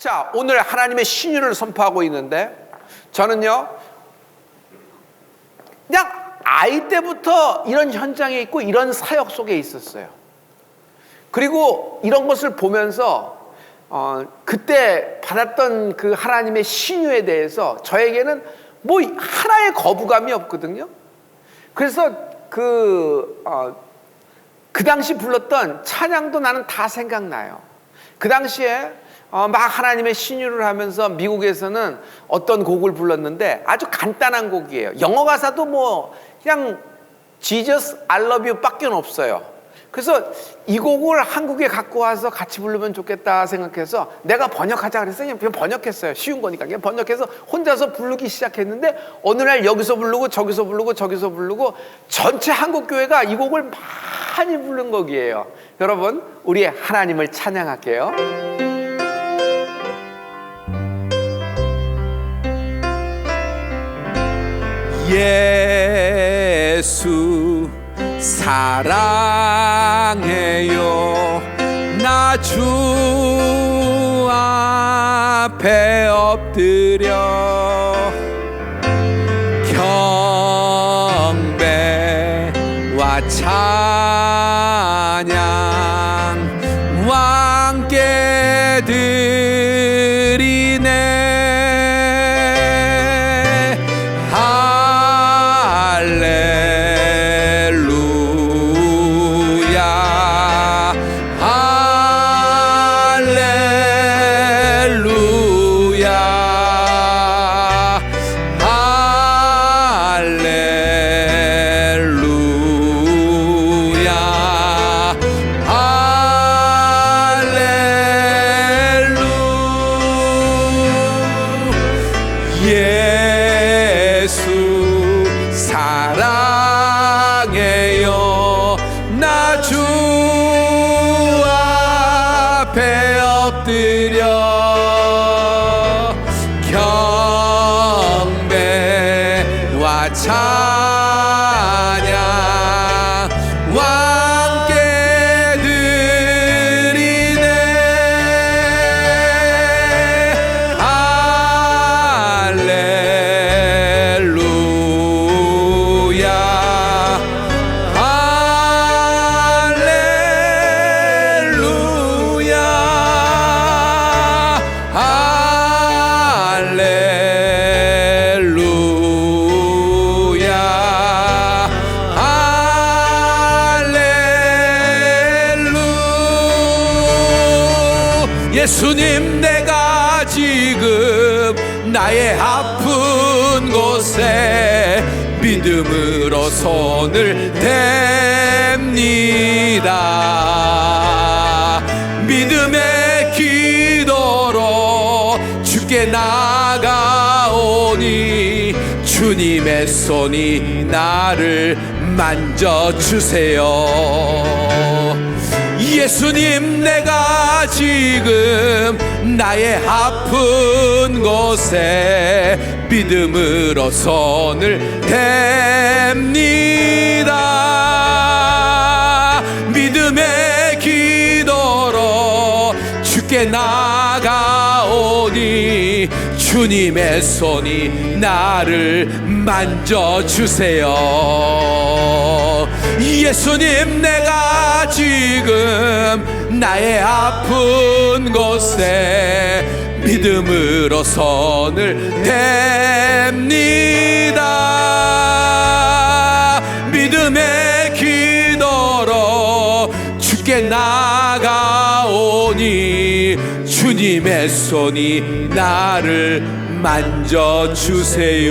자, 오늘 하나님의 신유를 선포하고 있는데 저는요, 그냥 아이 때부터 이런 현장에 있고 이런 사역 속에 있었어요. 그리고 이런 것을 보면서 어, 그때 받았던 그 하나님의 신유에 대해서 저에게는 뭐 하나의 거부감이 없거든요. 그래서 그, 어, 그 당시 불렀던 찬양도 나는 다 생각나요. 그 당시에 어, 막 하나님의 신유를 하면서 미국에서는 어떤 곡을 불렀는데 아주 간단한 곡이에요. 영어 가사도 뭐 그냥 Jesus I love you 밖에 없어요. 그래서 이 곡을 한국에 갖고 와서 같이 부르면 좋겠다 생각해서 내가 번역하자 그래서 그냥 번역했어요. 쉬운 거니까 그냥 번역해서 혼자서 부르기 시작했는데 어느 날 여기서 부르고 저기서 부르고 저기서 부르고 전체 한국 교회가 이 곡을 많이 부른 곡이에요. 여러분, 우리 하나님을 찬양할게요. 예수 사랑해요. 나 주 앞에 엎드려 경배와 찬양 예수 사랑해요. 나 주 앞에 엎드려 경배와 찬 예수님 내가 지금 나의 아픈 곳에 믿음으로 손을 댑니다. 믿음의 기도로 주께 나가오니 주님의 손이 나를 만져주세요. 예수님 내가 지금 나의 아픈 곳에 믿음으로 손을 댑니다. 믿음의 기도로 주께 나가오니 주님의 손이 나를 만져주세요 예수님 내가 지금 나의 아픈 곳에 믿음으로 손을 댑니다. 믿음의 기도로 주께 나가오니 주님의 손이 나를 만져주세요